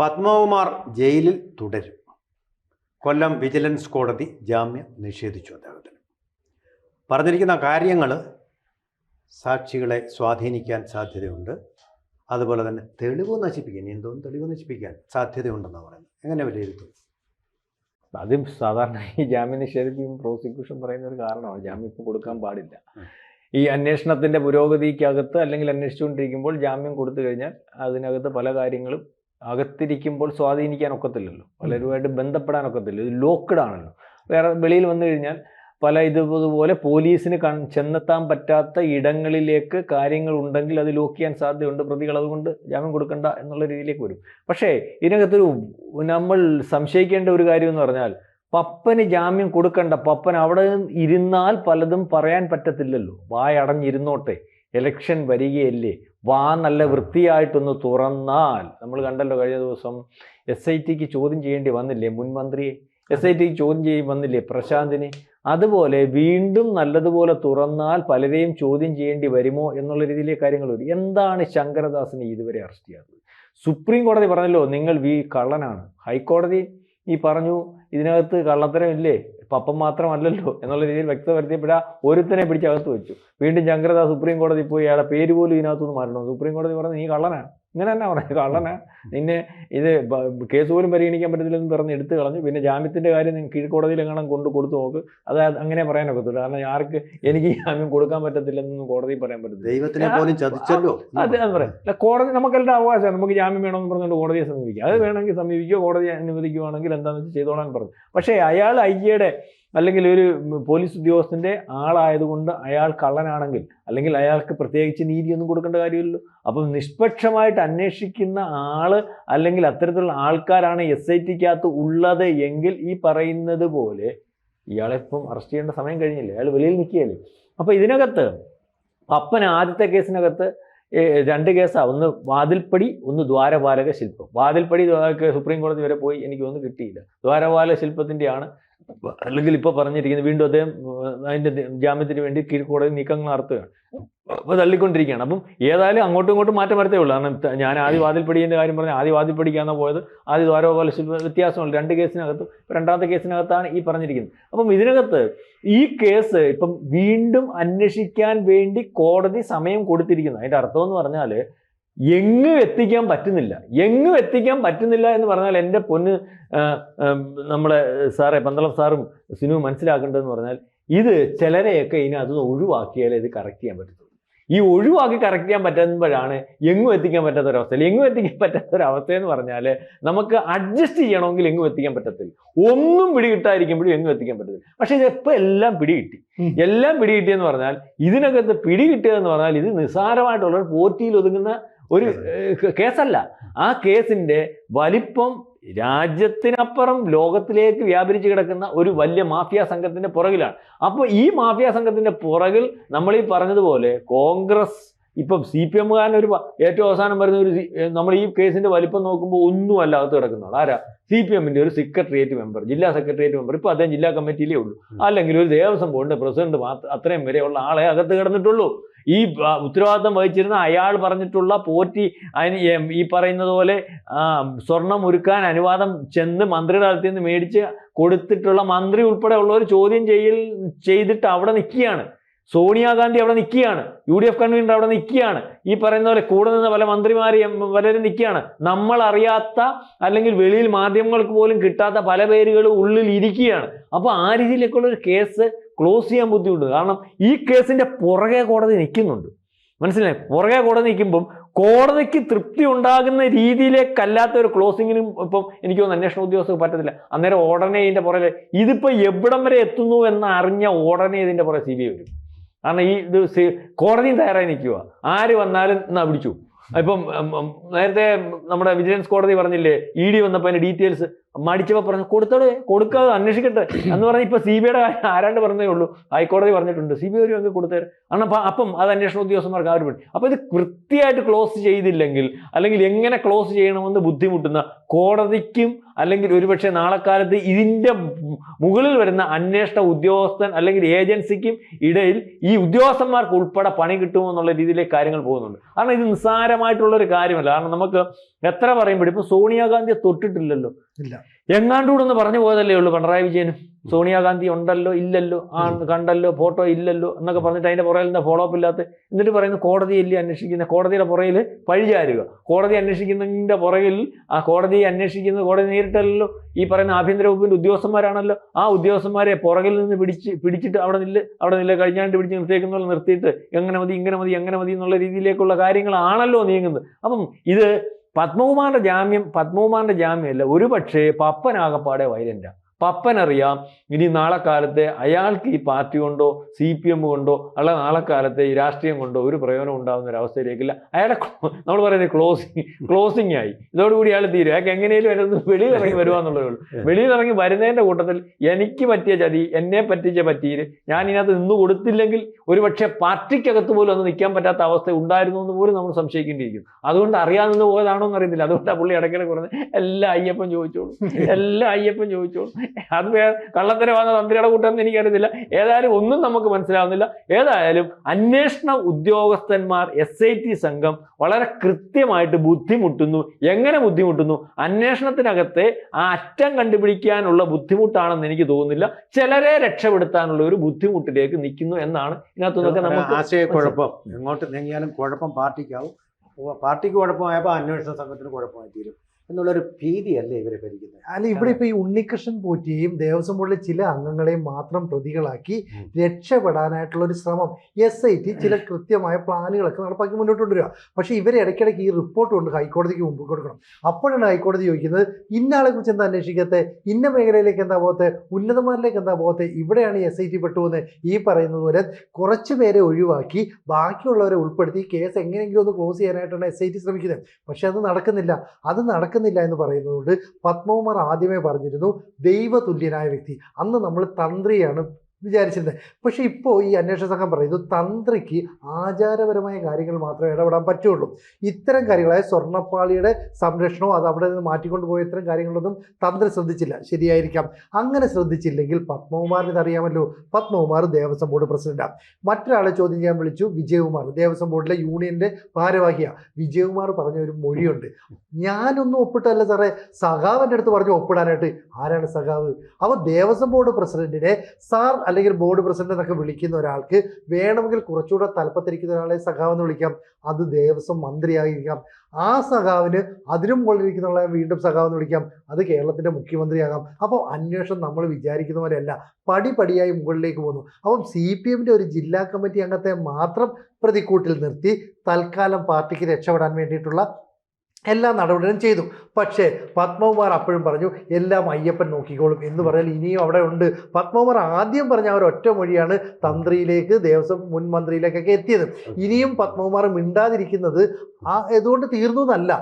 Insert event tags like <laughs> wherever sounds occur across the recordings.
പത്മകുമാർ ജയിലിൽ തുടരും. കൊല്ലം വിജിലൻസ് കോടതി ജാമ്യം നിഷേധിച്ചു അദ്ദേഹത്തിന്. പറഞ്ഞിരിക്കുന്ന കാര്യങ്ങൾ സാക്ഷികളെ സ്വാധീനിക്കാൻ സാധ്യതയുണ്ട്. അതുപോലെ തന്നെ തെളിവ് നശിപ്പിക്കാൻ എന്തോന്നും തെളിവ് നശിപ്പിക്കാൻ സാധ്യതയുണ്ടെന്നാണ് പറയുന്നത്. എങ്ങനെ വിലയിരുത്തും അതും സാധാരണ ഈ ജാമ്യം നിഷേധിക്കും പ്രോസിക്യൂഷൻ പറയുന്ന ഒരു കാരണമാണ്. ജാമ്യം ഇപ്പം കൊടുക്കാൻ പാടില്ല. ഈ അന്വേഷണത്തിന്റെ പുരോഗതിക്കകത്ത് അല്ലെങ്കിൽ അന്വേഷിച്ചുകൊണ്ടിരിക്കുമ്പോൾ ജാമ്യം കൊടുത്തു കഴിഞ്ഞാൽ അതിനകത്ത് പല കാര്യങ്ങളും അകത്തിരിക്കുമ്പോൾ സ്വാധീനിക്കാൻ ഒക്കത്തില്ലല്ലോ പലരുമായിട്ട് ബന്ധപ്പെടാൻ ഒക്കത്തില്ല ഇത് ലോക്ക്ഡ് ആണല്ലോ. വേറെ വെളിയിൽ വന്നു കഴിഞ്ഞാൽ പല ഇതുപോലെ പോലീസിന് കൺ ചെന്നെത്താൻ പറ്റാത്ത ഇടങ്ങളിലേക്ക് കാര്യങ്ങൾ ഉണ്ടെങ്കിൽ അത് ലോക്ക് ചെയ്യാൻ സാധ്യതയുണ്ട്. പ്രതികൾ അതുകൊണ്ട് ജാമ്യം കൊടുക്കണ്ട എന്നുള്ള രീതിയിലേക്ക് വരും. പക്ഷേ ഇതിനകത്തൊരു നമ്മൾ സംശയിക്കേണ്ട ഒരു കാര്യം എന്ന് പറഞ്ഞാൽ പപ്പന് ജാമ്യം കൊടുക്കണ്ട. പപ്പൻ അവിടെ ഇരുന്നാൽ പലതും പറയാൻ പറ്റത്തില്ലല്ലോ. വായടഞ്ഞിരുന്നോട്ടെ. ഇലക്ഷൻ വരികയല്ലേ. വാ നല്ല വൃത്തിയായിട്ടൊന്ന് തുറന്നാൽ നമ്മൾ കണ്ടല്ലോ കഴിഞ്ഞ ദിവസം എസ് ഐ ടിക്ക് ചോദ്യം ചെയ്യേണ്ടി വന്നില്ലേ? മുൻ മന്ത്രിയെ എസ് ഐ ടിക്ക് ചോദ്യം ചെയ്യും വന്നില്ലേ പ്രശാന്തിനെ? അതുപോലെ വീണ്ടും നല്ലതുപോലെ തുറന്നാൽ പലരെയും ചോദ്യം ചെയ്യേണ്ടി വരുമോ എന്നുള്ള രീതിയിലെ കാര്യങ്ങൾ വരും. എന്താണ് ശങ്കരദാസിനെ ഇതുവരെ അറസ്റ്റ് ചെയ്യാത്തത്? സുപ്രീം കോടതി പറഞ്ഞല്ലോ നിങ്ങൾ വി കള്ളനാണ്. ഹൈക്കോടതി ഈ പറഞ്ഞു ഇതിനകത്ത് കള്ളത്തരം ഇല്ലേ പപ്പം മാത്രമല്ലല്ലോ എന്നുള്ള രീതിയിൽ വ്യക്തത വരുത്തിയപ്പോഴാ ഒരുത്തനെ പിടിച്ച് അകത്ത് വെച്ചു. വീണ്ടും ശങ്കരദാസ് സുപ്രീം കോടതി പോയി അയാളെ പേര് പോലും ഇതിനകത്തുനിന്ന് മാറ്റണം സുപ്രീം കോടതി പറഞ്ഞു നീ കള്ളനാണ്. ഇങ്ങനെ തന്നെ പറഞ്ഞു കള്ളനെ. നിന്നെ ഇത് കേസ് പോലും പരിഗണിക്കാൻ പറ്റത്തില്ലെന്ന് പറഞ്ഞ് എടുത്തു കളഞ്ഞു. പിന്നെ ജാമ്യത്തിന്റെ കാര്യം നിങ്ങൾ കീഴ്ക്കോടതിയിൽ എങ്ങനെ കൊണ്ട് കൊടുത്തു നോക്ക്. അത് അങ്ങനെ പറയാൻ ഒക്കത്തില്ല കാരണം ആർക്ക് എനിക്ക് ജാമ്യം കൊടുക്കാൻ പറ്റത്തില്ലെന്നൊന്നും കോടതി പറയാൻ പറ്റത്തില്ല. ദൈവത്തിനെ പോലും ചതിച്ചല്ലോ അത് അത് പറയാം. അല്ല കോടതി നമുക്കെല്ലാം അവകാശമാണ്. നമുക്ക് ജാമ്യം വേണമെന്ന് പറഞ്ഞുകൊണ്ട് കോടതിയെ സമീപിക്കാം. അത് വേണമെങ്കിൽ സമീപിക്കുകയോ കോടതി അനുവദിക്കുകയാണെങ്കിൽ എന്താണെന്ന് വെച്ചാൽ ചെയ്തോളാൻ പറഞ്ഞു. പക്ഷേ അയാൾ ഐ ജിയുടെ അല്ലെങ്കിൽ ഒരു പോലീസ് ഉദ്യോഗസ്ഥന്റെ ആളായതുകൊണ്ട് അയാൾ കള്ളനാണെങ്കിൽ അല്ലെങ്കിൽ അയാൾക്ക് പ്രത്യേകിച്ച് നീതിയൊന്നും കൊടുക്കേണ്ട കാര്യമില്ലല്ലോ. അപ്പം നിഷ്പക്ഷമായിട്ട് അന്വേഷിക്കുന്ന ആൾ അല്ലെങ്കിൽ അത്തരത്തിലുള്ള ആൾക്കാരാണ് എസ് ഐ ടിക്കകത്ത് ഉള്ളത് എങ്കിൽ ഈ പറയുന്നത് പോലെ ഇയാളെ ഇപ്പം അറസ്റ്റ് ചെയ്യേണ്ട സമയം കഴിഞ്ഞില്ലേ? അയാൾ വെളിയിൽ നിൽക്കുകയല്ലേ? അപ്പോൾ ഇതിനകത്ത് പപ്പൻ ആദ്യത്തെ കേസിനകത്ത് രണ്ട് കേസാണ് ഒന്ന് വാതിൽപ്പടി ഒന്ന് ദ്വാരപാലക ശില്പം. വാതിൽപ്പടി സുപ്രീം കോടതി വരെ പോയി എനിക്ക് ഒന്നും കിട്ടിയില്ല. ദ്വാരപാലക ശില്പത്തിന്റെയാണ് അല്ലെങ്കിൽ ഇപ്പോൾ പറഞ്ഞിരിക്കുന്നത് വീണ്ടും അദ്ദേഹം അതിന്റെ ജാമ്യത്തിന് വേണ്ടി കീഴ്ക്കോടതി നീക്കങ്ങൾ നടത്തുകയാണ്. അപ്പോൾ തള്ളിക്കൊണ്ടിരിക്കുകയാണ്. അപ്പം ഏതായാലും അങ്ങോട്ടും ഇങ്ങോട്ടും മാറ്റം വരത്തേ ഉള്ളൂ. കാരണം ഞാൻ ആദ്യ വാതിൽപ്പടിന്റെ കാര്യം പറഞ്ഞു ആദ്യ വാതിൽപ്പടിക്കാണ് പോയത്. ആദ്യ ദ്വാരപാല ശില്പ വ്യത്യാസമുണ്ട്. രണ്ട് കേസിനകത്തും രണ്ടാമത്തെ കേസിനകത്താണ് ഈ പറഞ്ഞിരിക്കുന്നത്. അപ്പം ഇതിനകത്ത് ഈ കേസ് ഇപ്പം വീണ്ടും അന്വേഷിക്കാൻ വേണ്ടി കോടതി സമയം കൊടുത്തിരിക്കുന്നു. അതിന്റെ അർത്ഥം എന്ന് പറഞ്ഞാൽ എങ്ങും എത്തിക്കാൻ പറ്റുന്നില്ല. എങ്ങും എത്തിക്കാൻ പറ്റുന്നില്ല എന്ന് പറഞ്ഞാൽ എന്റെ പൊന്ന് നമ്മുടെ നമ്മളെ സാറേ പന്തളം സാറും സിനു മനസ്സിലാക്കേണ്ടതെന്ന് പറഞ്ഞാൽ ഇത് ചിലരെയൊക്കെ ഇനി അത് ഒഴിവാക്കിയാലേ ഇത് കറക്റ്റ് ചെയ്യാൻ പറ്റത്തുള്ളൂ. ഈ ഒഴിവാക്കി കറക്റ്റ് ചെയ്യാൻ പറ്റുമ്പോഴാണ് എങ്ങും എത്തിക്കാൻ പറ്റാത്ത ഒരവസ്ഥയിൽ എങ്ങും എത്തിക്കാൻ പറ്റാത്ത ഒരു എന്ന് പറഞ്ഞാൽ നമുക്ക് അഡ്ജസ്റ്റ് ചെയ്യണമെങ്കിൽ എങ്ങും എത്തിക്കാൻ പറ്റത്തില്ല. ഒന്നും പിടികിട്ടായിരിക്കുമ്പോഴും എങ്ങും എത്തിക്കാൻ പറ്റത്തില്ല. പക്ഷെ ഇതിപ്പോൾ എല്ലാം പിടികിട്ടി. എല്ലാം പിടികിട്ടിയെന്ന് പറഞ്ഞാൽ ഇതിനകത്ത് പിടികിട്ടിയതെന്ന് പറഞ്ഞാൽ ഇത് നിസ്സാരമായിട്ടുള്ള പോറ്റിയിൽ ഒതുങ്ങുന്ന ഒരു കേസല്ല. ആ കേസിന്റെ വലിപ്പം രാജ്യത്തിനപ്പുറം ലോകത്തിലേക്ക് വ്യാപരിച്ച് കിടക്കുന്ന ഒരു വലിയ മാഫിയ സംഘത്തിന്റെ പുറകിലാണ്. അപ്പോൾ ഈ മാഫിയ സംഘത്തിന്റെ പുറകിൽ നമ്മൾ ഈ പറഞ്ഞതുപോലെ കോൺഗ്രസ് ഇപ്പം സി പി എമ്മുകാരൻ ഒരു ഏറ്റവും അവസാനം വരുന്ന ഒരു നമ്മൾ ഈ കേസിന്റെ വലിപ്പം നോക്കുമ്പോൾ ഒന്നും അല്ല അകത്ത് കിടക്കുന്നതാണ്. ആരാ? സി പി എമ്മിന്റെ ഒരു സെക്രട്ടേറിയറ്റ് മെമ്പർ ജില്ലാ സെക്രട്ടേറിയറ്റ് മെമ്പർ. ഇപ്പൊ അദ്ദേഹം ജില്ലാ കമ്മിറ്റിയിലേ ഉള്ളൂ. അല്ലെങ്കിൽ ഒരു ദേവസ്വം ബോർഡിന്റെ പ്രസിഡന്റ് മാത്രം അത്രയും വരെയുള്ള ആളെ അകത്ത് കിടന്നിട്ടുള്ളൂ. ഈ ഉത്തരവാദിത്തം വഹിച്ചിരുന്ന അയാൾ പറഞ്ഞിട്ടുള്ള പോറ്റി അതിന് ഈ പറയുന്നത് പോലെ സ്വർണം ഒരുക്കാൻ അനുവാദം ചെന്ന് മന്ത്രിയുടെ അടുത്ത് നിന്ന് മേടിച്ച് കൊടുത്തിട്ടുള്ള മന്ത്രി ഉൾപ്പെടെ ഉള്ളവർ ചോദ്യം ചെയ്യൽ ചെയ്തിട്ട് അവിടെ നിൽക്കുകയാണ്. സോണിയാഗാന്ധി അവിടെ നിൽക്കുകയാണ്. യു ഡി എഫ് കൺവീനർ അവിടെ നിൽക്കുകയാണ്. ഈ പറയുന്ന പോലെ കൂടെ നിന്ന് പല മന്ത്രിമാരെയും പലരും നിൽക്കുകയാണ്. നമ്മൾ അറിയാത്ത അല്ലെങ്കിൽ വെളിയിൽ മാധ്യമങ്ങൾക്ക് പോലും കിട്ടാത്ത പല പേരുകൾ ഉള്ളിൽ ഇരിക്കുകയാണ്. അപ്പോൾ ആ രീതിയിലേക്കുള്ള ഒരു കേസ് ക്ലോസ് ചെയ്യാൻ ബുദ്ധിമുട്ടുണ്ട്. കാരണം ഈ കേസിന്റെ പുറകെ കോടതി നിൽക്കുന്നുണ്ട്. മനസ്സിലായി? പുറകെ കോടതി നിൽക്കുമ്പം കോടതിക്ക് തൃപ്തി ഉണ്ടാകുന്ന രീതിയിലേക്കല്ലാത്ത ഒരു ക്ലോസിങ്ങിനും ഇപ്പം എനിക്ക് തോന്നുന്നു അന്വേഷണ ഉദ്യോഗസ്ഥർക്ക് പറ്റത്തില്ല. അന്നേരം ഉടനെ ഇതിന്റെ പുറകെ ഇതിപ്പോ എവിടം വരെ എത്തുന്നു എന്ന് അറിഞ്ഞ ഉടനെ ഇതിന്റെ പുറകെ സി ബി ഐ വരും. കാരണം ഈ ഇത് കോടതിയും തയ്യാറായി നിൽക്കുക. ആര് വന്നാലും എന്നാ പിടിച്ചു. ഇപ്പം നേരത്തെ നമ്മുടെ വിജിലൻസ് കോടതി പറഞ്ഞില്ലേ ഇ ഡി വന്നപ്പോൾ അതിന്റെ ഡീറ്റെയിൽസ് മടിച്ചപ്പോൾ പറഞ്ഞു കൊടുത്തോടെ കൊടുക്കാതെ അന്വേഷിക്കട്ടെ. എന്ന് പറഞ്ഞ ഇപ്പൊ സി ബി ഐയുടെ ആരാണ്ട് പറഞ്ഞേ ഉള്ളൂ. ഹൈക്കോടതി പറഞ്ഞിട്ടുണ്ട്. സി ബി ഒരു അങ്ങ് കൊടുത്തേര് കാരണം അപ്പം അപ്പം അത് അന്വേഷണ ഉദ്യോഗസ്ഥന്മാർക്ക് അവർ വേണ്ടി. അപ്പൊ ഇത് കൃത്യമായിട്ട് ക്ലോസ് ചെയ്തില്ലെങ്കിൽ അല്ലെങ്കിൽ എങ്ങനെ ക്ലോസ് ചെയ്യണമെന്ന് ബുദ്ധിമുട്ടുന്ന കോടതിക്കും അല്ലെങ്കിൽ ഒരുപക്ഷെ നാളെക്കാലത്ത് ഇതിന്റെ മുകളിൽ വരുന്ന അന്വേഷണ ഉദ്യോഗസ്ഥൻ അല്ലെങ്കിൽ ഏജൻസിക്കും ഇടയിൽ ഈ ഉദ്യോഗസ്ഥന്മാർക്ക് ഉൾപ്പെടെ പണി കിട്ടുമോ എന്നുള്ള രീതിയിലേക്ക് കാര്യങ്ങൾ പോകുന്നുണ്ട്. കാരണം ഇത് നിസ്സാരമായിട്ടുള്ള ഒരു കാര്യമല്ല. കാരണം നമുക്ക് എത്ര പറയുമ്പോഴും ഇപ്പൊ സോണിയാഗാന്ധിയെ തൊട്ടിട്ടില്ലല്ലോ. ഇല്ല. എങ്ങാണ്ടൂടെ ഒന്ന് പറഞ്ഞു പോയതല്ലേ ഉള്ളൂ പിണറായി വിജയനും. സോണിയാഗാന്ധി ഉണ്ടല്ലോ ഇല്ലല്ലോ ആ കണ്ടല്ലോ ഫോട്ടോ ഇല്ലല്ലോ എന്നൊക്കെ പറഞ്ഞിട്ട് അതിന്റെ പുറകിൽ നിന്ന് ഫോളോ അപ്പ് ഇല്ലാത്ത എന്നിട്ട് പറയുന്നത് കോടതിയല്ലേ അന്വേഷിക്കുന്ന കോടതിയുടെ പുറകിൽ പഴിചാരുക കോടതി അന്വേഷിക്കുന്നതിന്റെ പുറകിൽ ആ കോടതിയെ അന്വേഷിക്കുന്നത് കോടതി നേരിട്ടല്ലോ. ഈ പറയുന്ന ആഭ്യന്തര വകുപ്പിന്റെ ഉദ്യോഗസ്ഥന്മാരാണല്ലോ. ആ ഉദ്യോഗസ്ഥന്മാരെ പുറകിൽ നിന്ന് പിടിച്ച് പിടിച്ചിട്ട് അവിടെ നില്ല് അവിടെ നില്ല കഴിഞ്ഞാണ്ട് പിടിച്ച് നിർത്തിയേക്കുന്ന നിർത്തിയിട്ട് എങ്ങനെ മതി ഇങ്ങനെ മതി എങ്ങനെ മതി എന്നുള്ള രീതിയിലേക്കുള്ള കാര്യങ്ങളാണല്ലോ നീങ്ങുന്നത്. അപ്പം ഇത് പത്മകുമാറിന്റെ ജാമ്യം പത്മകുമാറിന്റെ ജാമ്യമല്ല. ഒരു പക്ഷേ പപ്പനാകപ്പാടെ വൈലന്റാ പപ്പനറിയാം. ഇനി നാളെ കാലത്തെ അയാൾക്ക് ഈ പാർട്ടി കൊണ്ടോ സി പി എം കൊണ്ടോ അല്ല നാളെ കാലത്തെ ഈ രാഷ്ട്രീയം കൊണ്ടോ ഒരു പ്രയോജനം ഉണ്ടാകുന്ന ഒരു അവസ്ഥയിലേക്കില്ല. അയാളെ നമ്മൾ പറയുന്നത് ക്ലോസിങ് ക്ലോസിങ് ആയി. ഇതോടുകൂടി അയാൾ തീരും. അയാൾക്ക് എങ്ങനെയും വരുന്നത് വെളിയിൽ ഇറങ്ങി വരുവാന്നുള്ളതേ ഉള്ളൂ. <laughs> വെളിയിൽ ഇറങ്ങി വരുന്നതിന്റെ കൂട്ടത്തിൽ എനിക്ക് പറ്റിയ ചതി എന്നെ പറ്റിച്ച പറ്റിയിൽ ഞാൻ ഇതിനകത്ത് നിന്ന് കൊടുത്തില്ലെങ്കിൽ ഒരു പക്ഷേ പാർട്ടിക്കകത്ത് പോലും ഒന്ന് നിൽക്കാൻ പറ്റാത്ത അവസ്ഥ ഉണ്ടായിരുന്നു എന്ന് പോലും നമ്മൾ സംശയിക്കേണ്ടിയിരിക്കുന്നു. അതുകൊണ്ട് അറിയാതെ നിന്ന് പോയതാണോ എന്ന് അറിയത്തില്ല. ആ പുള്ളി ഇടയ്ക്കിടെ പറഞ്ഞത് എല്ലാ അയ്യപ്പൻ ചോദിച്ചോളൂ. <laughs> എല്ലാ അയ്യപ്പൻ ചോദിച്ചോളൂ. അത് കള്ളത്തിന് വന്ന തന്ത്രിയുടെ കൂട്ടമെന്ന് എനിക്കറിയത്തില്ല. ഏതായാലും ഒന്നും നമുക്ക് മനസ്സിലാവുന്നില്ല. ഏതായാലും അന്വേഷണ ഉദ്യോഗസ്ഥന്മാർ എസ് ഐ ടി സംഘം വളരെ കൃത്യമായിട്ട് ബുദ്ധിമുട്ടുന്നു. എങ്ങനെ ബുദ്ധിമുട്ടുന്നു? അന്വേഷണത്തിനകത്തെ ആ അറ്റം കണ്ടുപിടിക്കാനുള്ള ബുദ്ധിമുട്ടാണെന്ന് എനിക്ക് തോന്നുന്നില്ല. ചിലരെ രക്ഷപ്പെടുത്താനുള്ള ഒരു ബുദ്ധിമുട്ടിലേക്ക് നിൽക്കുന്നു എന്നാണ് ഇതിനകത്ത് നിന്നൊക്കെ നമുക്ക് ആശയക്കുഴപ്പം. എങ്ങോട്ട് നീങ്ങിയാലും കുഴപ്പം പാർട്ടിക്കാവും. പാർട്ടിക്ക് കുഴപ്പമായപ്പോൾ അന്വേഷണ സംഘത്തിന് കുഴപ്പമായി തീരും. എന്നുള്ളൊരു ഭീതിയല്ലേ ഇവരെ ഭരിക്കുന്നത്? അല്ല ഇവിടെ ഇപ്പൊ ഈ ഉണ്ണികൃഷ്ണൻ പോറ്റിയെയും ദേവസ്വം ബോർഡിലെ ചില അംഗങ്ങളെയും മാത്രം പ്രതികളാക്കി രക്ഷപ്പെടാനായിട്ടുള്ള ഒരു ശ്രമം എസ് ഐ ടി ചില കൃത്യമായ പ്ലാനുകളൊക്കെ നടപ്പാക്കി മുന്നോട്ട് കൊണ്ടുവരിക. പക്ഷേ ഇവരെ ഇടയ്ക്കിടയ്ക്ക് ഈ റിപ്പോർട്ട് കൊണ്ട് ഹൈക്കോടതിക്ക് മുമ്പ് കൊടുക്കണം. അപ്പോഴാണ് ഹൈക്കോടതി ചോദിക്കുന്നത് ഇന്നാളെ കുറിച്ച് എന്താ അന്വേഷിക്കാത്തത് ഇന്ന മേഖലയിലേക്ക് എന്താ പോകത്തെ ഉന്നതന്മാരിലേക്ക് എന്താ പോകത്തെ ഇവിടെയാണ് എസ് ഐ ടി പെട്ടുപോകുന്നത് ഈ പറയുന്നത് പോലെ കുറച്ച് പേരെ ഒഴിവാക്കി ബാക്കിയുള്ളവരെ ഉൾപ്പെടുത്തി കേസ് എങ്ങനെയെങ്കിലും ഒന്ന് ക്ലോസ് ചെയ്യാനായിട്ടാണ് എസ് ഐ ടി ശ്രമിക്കുന്നത്. പക്ഷെ അത് നടക്കുന്നില്ല. അത് നടക്കുന്നില്ല എന്ന് പറയുന്നതുകൊണ്ട് പത്മകുമാർ ആദ്യമേ പറഞ്ഞിരുന്നു ദൈവതുല്യനായ വ്യക്തി. അന്ന് നമ്മൾ തന്ത്രിയാണ്. വിചാരിച്ചിരുന്നത് പക്ഷേ ഇപ്പോൾ ഈ അന്വേഷണ സംഘം ഇത് തന്ത്രിക്ക് ആചാരപരമായ കാര്യങ്ങൾ മാത്രമേ ഇടപെടാൻ പറ്റുള്ളൂ. ഇത്തരം കാര്യങ്ങളായ സ്വർണപ്പാളിയുടെ സംരക്ഷണവും അത് അവിടെ നിന്ന് മാറ്റിക്കൊണ്ട് പോയ ഇത്തരം കാര്യങ്ങളൊന്നും തന്ത്രി ശ്രദ്ധിച്ചില്ല. ശരിയായിരിക്കാം. അങ്ങനെ ശ്രദ്ധിച്ചില്ലെങ്കിൽ പത്മകുമാറിന് ഇതറിയാമല്ലോ പത്മകുമാർ ദേവസ്വം ബോർഡ് പ്രസിഡന്റാണ് മറ്റൊരാളെ ചോദ്യം ചെയ്യാൻ വിളിച്ചു വിജയകുമാർ. ദേവസ്വം ബോർഡിലെ യൂണിയന്റെ ഭാരവാഹിയാണ് വിജയകുമാർ പറഞ്ഞ ഒരു മൊഴിയുണ്ട്. ഞാനൊന്നും ഒപ്പിട്ടല്ല സാറേ. സഖാവിന്റെ അടുത്ത് പറഞ്ഞു ഒപ്പിടാനായിട്ട്. ആരാണ് സഖാവ്? അപ്പോൾ ദേവസ്വം ബോർഡ് പ്രസിഡന്റിനെ സാർ അല്ലെങ്കിൽ ബോർഡ് പ്രസിഡന്റ് എന്നൊക്കെ വിളിക്കുന്ന ഒരാൾക്ക് വേണമെങ്കിൽ കുറച്ചുകൂടെ തലപ്പത്തിരിക്കുന്ന ഒരാളെ സഖാവ് എന്ന് വിളിക്കാം. അത് ദേവസ്വം മന്ത്രിയായിരിക്കാം. ആ സഖാവിന് അതിനും മുകളിലിരിക്കുന്ന ആളെ വീണ്ടും സഖാവ് എന്ന് വിളിക്കാം. അത് കേരളത്തിന്റെ മുഖ്യമന്ത്രിയാകാം. അപ്പോൾ അന്വേഷണം നമ്മൾ വിചാരിക്കുന്ന പോലെയല്ല. പടിപടിയായി മുകളിലേക്ക് പോകുന്നു. അപ്പം സി പി എമ്മിന്റെ ഒരു ജില്ലാ കമ്മിറ്റി അംഗത്തെ മാത്രം പ്രതിക്കൂട്ടിൽ നിർത്തി തൽക്കാലം പാർട്ടിക്ക് രക്ഷപ്പെടാൻ വേണ്ടിയിട്ടുള്ള എല്ലാ നടപടികളും ചെയ്തു. പക്ഷേ പത്മകുമാർ അപ്പോഴും പറഞ്ഞു എല്ലാം അയ്യപ്പൻ നോക്കിക്കോളും. എന്ന് പറഞ്ഞാൽ ഇനിയും അവിടെ ഉണ്ട്. പത്മകുമാർ ആദ്യം പറഞ്ഞ ആ ഒരു ഒറ്റ മൊഴിയാണ് തന്ത്രിയിലേക്ക് ദേവസ്വം മുൻ മന്ത്രിയിലേക്കൊക്കെ എത്തിയത്. ഇനിയും പത്മകുമാർ മിണ്ടാതിരിക്കുന്നത് ആ ഇതുകൊണ്ട് തീർന്നു എന്നല്ല.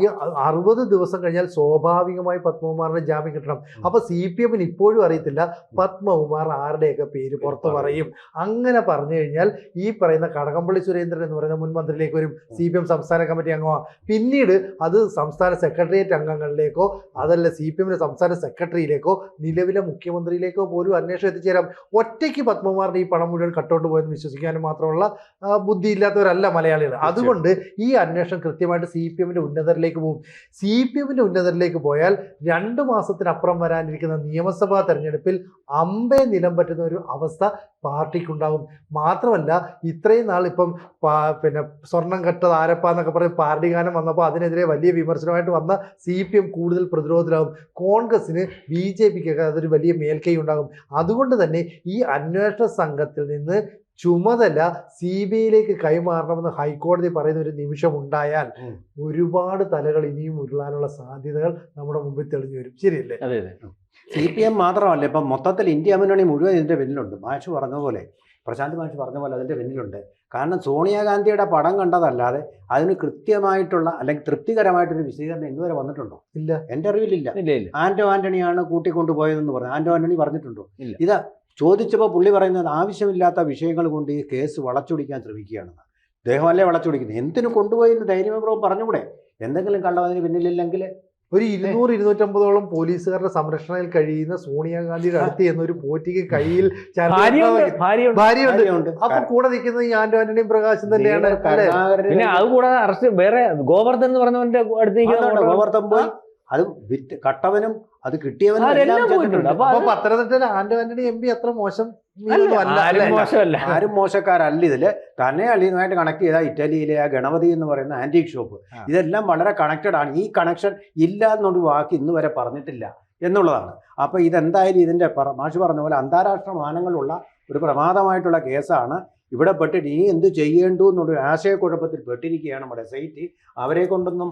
ഈ അറുപത് ദിവസം കഴിഞ്ഞാൽ സ്വാഭാവികമായി പത്മകുമാറിന്റെ ജാമ്യം കിട്ടണം. അപ്പൊ സി പി എമ്മിന് ഇപ്പോഴും അറിയത്തില്ല പത്മകുമാർ ആരുടെയൊക്കെ പേര് പുറത്ത് പറയും. അങ്ങനെ പറഞ്ഞു കഴിഞ്ഞാൽ ഈ പറയുന്ന കടകംപള്ളി സുരേന്ദ്രൻ എന്ന് പറയുന്ന മുൻ മന്ത്രിയിലേക്ക് വരും. സി പി എം സംസ്ഥാന കമ്മിറ്റി അംഗമാണ് പിന്നീട് അത് സംസ്ഥാന സെക്രട്ടേറിയറ്റ് അംഗങ്ങളിലേക്കോ അതല്ല സി പി എമ്മിന്റെ സംസ്ഥാന സെക്രട്ടറിയിലേക്കോ നിലവിലെ മുഖ്യമന്ത്രിയിലേക്കോ പോലും അന്വേഷണം എത്തിച്ചേരാം. ഒറ്റയ്ക്ക് പത്മകുമാറിന്റെ ഈ പണം മുഴുവൻ കട്ടോട്ട് പോയെന്ന് വിശ്വസിക്കാനും മാത്രമുള്ള ബുദ്ധി ബുദ്ധിയില്ലാത്തവരല്ല മലയാളികൾ. അതുകൊണ്ട് ഈ അന്വേഷണം കൃത്യമായിട്ട് സി പി എമ്മിന്റെ ഉന്നതരിലേക്ക് പോകും. സി പി എമ്മിന്റെ ഉന്നതരിലേക്ക് പോയാൽ രണ്ട് മാസത്തിനപ്പുറം വരാനിരിക്കുന്ന നിയമസഭാ തെരഞ്ഞെടുപ്പിൽ അമ്പേ നിലം പറ്റുന്ന ഒരു അവസ്ഥ പാർട്ടിക്കുണ്ടാകും മാത്രമല്ല ഇത്രയും നാൾ ഇപ്പം പിന്നെ സ്വർണം കെട്ടത് ആരപ്പ എന്നൊക്കെ പറഞ്ഞ് പാർട്ടി ഗാനം വന്നപ്പോൾ അതിനെതിരെ വലിയ വിമർശനമായിട്ട് വന്ന സി പി എം കൂടുതൽ പ്രതിരോധത്തിലാകും കോൺഗ്രസ്സിന് ബി ജെ പിക്കൊക്കെ അതൊരു വലിയ മേൽക്കൈ ഉണ്ടാകും. അതുകൊണ്ട് തന്നെ ഈ അന്വേഷണ സംഘത്തിൽ നിന്ന് ചുമതല സി ബി ഐയിലേക്ക് കൈമാറണമെന്ന് ഹൈക്കോടതി പറയുന്ന ഒരു നിമിഷം ഉണ്ടായാൽ ഒരുപാട് തലകൾ ഇനിയും ഉരുളാനുള്ള സാധ്യതകൾ നമ്മുടെ മുമ്പിൽ തെളിഞ്ഞു വരും. ശരിയല്ലേ? അതെ അതെ. സി പി എം മാത്രമല്ല ഇപ്പം മൊത്തത്തിൽ ഇന്ത്യ മുന്നണി മുഴുവൻ ഇതിന്റെ പിന്നിലുണ്ട്. മാഷ് പറഞ്ഞതുപോലെ പ്രശാന്ത് മാഷ് പറഞ്ഞ പോലെ അതിന്റെ പിന്നിലുണ്ട്. കാരണം സോണിയാഗാന്ധിയുടെ പടം കണ്ടതല്ലാതെ അതിന് കൃത്യമായിട്ടുള്ള അല്ലെങ്കിൽ തൃപ്തികരമായിട്ടൊരു വിശദീകരണം ഇന്നുവരെ വന്നിട്ടുണ്ടോ? ഇല്ല. എന്റെ അറിവിലില്ല. ആന്റോ ആന്റണിയാണ് കൂട്ടിക്കൊണ്ടുപോയതെന്ന് പറഞ്ഞു. ആന്റോ ആന്റണി പറഞ്ഞിട്ടുണ്ടോ? ഇല്ല. ഇതാ ചോദിച്ചപ്പോൾ പുള്ളി പറയുന്നത് ആവശ്യമില്ലാത്ത വിഷയങ്ങൾ കൊണ്ട് ഈ കേസ് വളച്ചൊടിക്കാൻ ശ്രമിക്കുകയാണെന്ന്. ദേഹമല്ലേ വളച്ചൊടിക്കുന്നത്? എന്തിനു കൊണ്ടുപോയി എന്ന് ധൈര്യപൂർവം പറഞ്ഞുകൂടെ? എന്തെങ്കിലും കണ്ടതിന് പിന്നിലില്ലെങ്കിൽ ഒരു ഇരുന്നൂറ് ഇരുന്നൂറ്റമ്പതോളം പോലീസുകാരുടെ സംരക്ഷണയിൽ കഴിയുന്ന സോണിയാഗാന്ധിയുടെ അടുത്ത് എന്നൊരു പോറ്റിക്ക് കയ്യിൽ ഭാര്യയുണ്ട്. അപ്പൊ കൂടെ നിൽക്കുന്നത് ഈ ആന്റോ ആന്റണിയും പ്രകാശും തന്നെയാണ്. പിന്നെ അത് കൂടാതെ അറസ്റ്റ് വേറെ ഗോവർദ്ധൻ എന്ന് പറഞ്ഞവന്റെ അടുത്ത് ഗോവർദ്ധൻ പോയി. അത് വിറ്റ് കട്ടവനും അത് കിട്ടിയവനും പത്തനംതിട്ട ആന്റോ ആന്റണി എം പി അത്ര മോശം ആരും മോശമല്ല. ആരും മോശക്കാരല്ല ഇതിൽ. തന്നെ അളിയുമായിട്ട് കണക്ട് ചെയ്ത ഇറ്റലിയിലെ ആ ഗണപതി എന്ന് പറയുന്ന ആന്റിക് ഷോപ്പ് ഇതെല്ലാം വളരെ കണക്റ്റഡ് ആണ്. ഈ കണക്ഷൻ ഇല്ല എന്നൊരു വാക്ക് ഇന്ന് വരെ പറഞ്ഞിട്ടില്ല എന്നുള്ളതാണ്. അപ്പൊ ഇതെന്തായാലും ഇതിന്റെ മാഷ് പറഞ്ഞ പോലെ അന്താരാഷ്ട്ര മാനങ്ങളുള്ള ഒരു പ്രമാദമായിട്ടുള്ള കേസാണ് ഇവിടെ പെട്ടിട്ട് ഇനി എന്ത് ചെയ്യേണ്ടു എന്നുള്ളൊരു ആശയക്കുഴപ്പത്തിൽ പെട്ടിരിക്കുകയാണ് നമ്മുടെ സൈറ്റ് അവരെ കൊണ്ടൊന്നും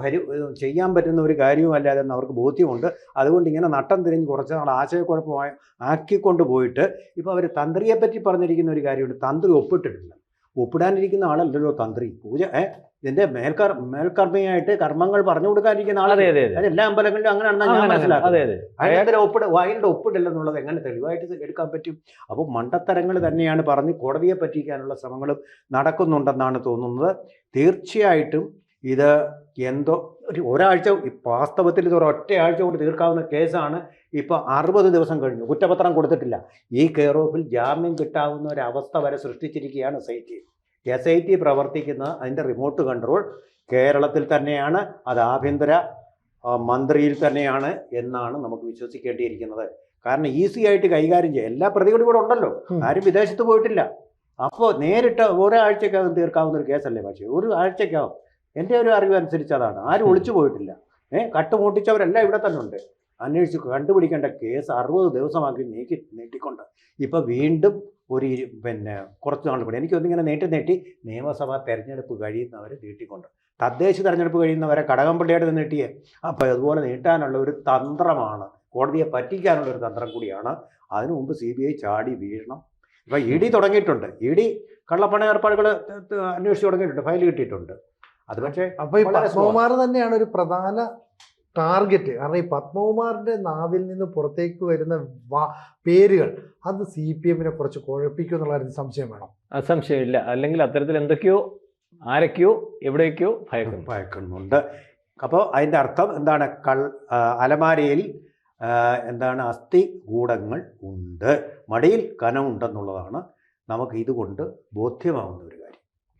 ഭരി ചെയ്യാൻ പറ്റുന്ന ഒരു കാര്യവുമല്ലാതെ എന്ന് അവർക്ക് ബോധ്യമുണ്ട്. അതുകൊണ്ട് ഇങ്ങനെ നട്ടം തിരിഞ്ഞ് കുറച്ച് നാൾ ആശയക്കുഴപ്പമായി ആക്കിക്കൊണ്ട് പോയിട്ട് ഇപ്പോൾ അവർ തന്ത്രിയെപ്പറ്റി പറഞ്ഞിരിക്കുന്ന ഒരു കാര്യമുണ്ട്. തന്ത്രി ഒപ്പിട്ടിട്ടില്ല. ഒപ്പിടാനിരിക്കുന്ന ആളല്ലല്ലോ തന്ത്രി. പൂജ ഏ? ഇതിന്റെ മേൽക്കർ മേൽക്കർമ്മയായിട്ട് കർമ്മങ്ങൾ പറഞ്ഞു കൊടുക്കാനിരിക്കുന്ന അതെ അതെ എല്ലാ അമ്പലങ്ങളിലും അങ്ങനെയാണെന്ന് ഞാൻ. മനസ്സിലാക്കുന്നത്. അതിനകത്ത് ഒപ്പിട് വായിലിന്റെ ഒപ്പിടില്ലെന്നുള്ളത് എങ്ങനെ തെളിവായിട്ട് എടുക്കാൻ പറ്റും? അപ്പോൾ മണ്ടത്തരങ്ങൾ തന്നെയാണ് പറഞ്ഞ് കോടതിയെ പറ്റിക്കാനുള്ള ശ്രമങ്ങളും നടക്കുന്നുണ്ടെന്നാണ് തോന്നുന്നത്. തീർച്ചയായിട്ടും ഇത് എന്തോ ഒരു ഒരാഴ്ച വാസ്തവത്തിൽ ഇത് ഒരൊറ്റ ആഴ്ച കൊണ്ട് തീർക്കാവുന്ന കേസാണ് ഇപ്പോൾ അറുപത് ദിവസം കഴിഞ്ഞു. കുറ്റപത്രം കൊടുത്തിട്ടില്ല. ഈ കെയർ ഓഫിൽ ജാമ്യം കിട്ടാവുന്ന ഒരു അവസ്ഥ വരെ സൃഷ്ടിച്ചിരിക്കുകയാണ് S I T S I T പ്രവർത്തിക്കുന്ന അതിന്റെ റിമോട്ട് കൺട്രോൾ കേരളത്തിൽ തന്നെയാണ്. അത് ആഭ്യന്തര മന്ത്രിയിൽ തന്നെയാണ് എന്നാണ് നമുക്ക് വിശ്വസിക്കേണ്ടിയിരിക്കുന്നത്. കാരണം ഈസി ആയിട്ട് കൈകാര്യം ചെയ്യുക എല്ലാ പ്രതികളും ഇവിടെ ഉണ്ടല്ലോ. ആരും വിദേശത്ത് പോയിട്ടില്ല. അപ്പോൾ നേരിട്ട് ഒരാഴ്ചക്കകം തീർക്കാവുന്ന ഒരു കേസല്ലേ പക്ഷേ? ഒരു ആഴ്ചക്കകം. എന്റെ ഒരു അറിവ് അനുസരിച്ച് അതാണ് ആരും ഒളിച്ചു പോയിട്ടില്ല. ഏഹ് കട്ടുമുട്ടിച്ചവരെല്ലാം ഇവിടെ തന്നെ ഉണ്ട്. അന്വേഷിച്ച് കണ്ടുപിടിക്കേണ്ട കേസ് അറുപത് ദിവസമാക്കി നീക്കി നീട്ടിക്കൊണ്ട്. ഇപ്പം വീണ്ടും ഒരു പിന്നെ കുറച്ച് നാൾ കൂടി. എനിക്ക് ഒന്നിങ്ങനെ നീട്ടി നീട്ടി നിയമസഭാ തെരഞ്ഞെടുപ്പ് കഴിയുന്നവരെ നീട്ടിക്കൊണ്ട്. തദ്ദേശ തെരഞ്ഞെടുപ്പ് കഴിയുന്നവരെ കടകംപള്ളിയായിട്ട് നീട്ടിയേ. അപ്പോൾ അതുപോലെ നീട്ടാനുള്ള ഒരു തന്ത്രമാണ് കോടതിയെ പറ്റിക്കാനുള്ള ഒരു തന്ത്രം കൂടിയാണ്. അതിനു മുമ്പ് സി ബി ഐ ചാടി വീഴണം. ഇപ്പം ഇ ഡി തുടങ്ങിയിട്ടുണ്ട്. ഇ ഡി കള്ളപ്പണ ഏർപ്പാടുകൾ അന്വേഷിച്ച് തുടങ്ങിയിട്ടുണ്ട്. ഫയൽ കിട്ടിയിട്ടുണ്ട്. അത് പക്ഷേ അപ്പൊ ഈ പത്മകുമാർ തന്നെയാണ് ഒരു പ്രധാന ടാർഗറ്റ്. കാരണം ഈ പത്മകുമാറിന്റെ നാവിൽ നിന്ന് പുറത്തേക്ക് വരുന്ന പേരുകൾ അത് സി പി എമ്മിനെ കുറച്ച് കുഴപ്പിക്കും എന്നുള്ള കാര്യത്തിൽ സംശയം വേണം? സംശയമില്ല. അല്ലെങ്കിൽ അത്തരത്തിൽ എന്തൊക്കെയോ ആരൊക്കെയോ എവിടേക്കോ ഭയക്കുന്നു. ഭയക്കുന്നുണ്ട്. അപ്പോൾ അതിന്റെ അർത്ഥം എന്താണ്? കൾ അലമാരയിൽ എന്താണ് അസ്ഥി ഗൂഢങ്ങൾ ഉണ്ട്. മടിയിൽ കനമുണ്ടെന്നുള്ളതാണ് നമുക്ക് ഇതുകൊണ്ട് ബോധ്യമാവുന്ന ഒരു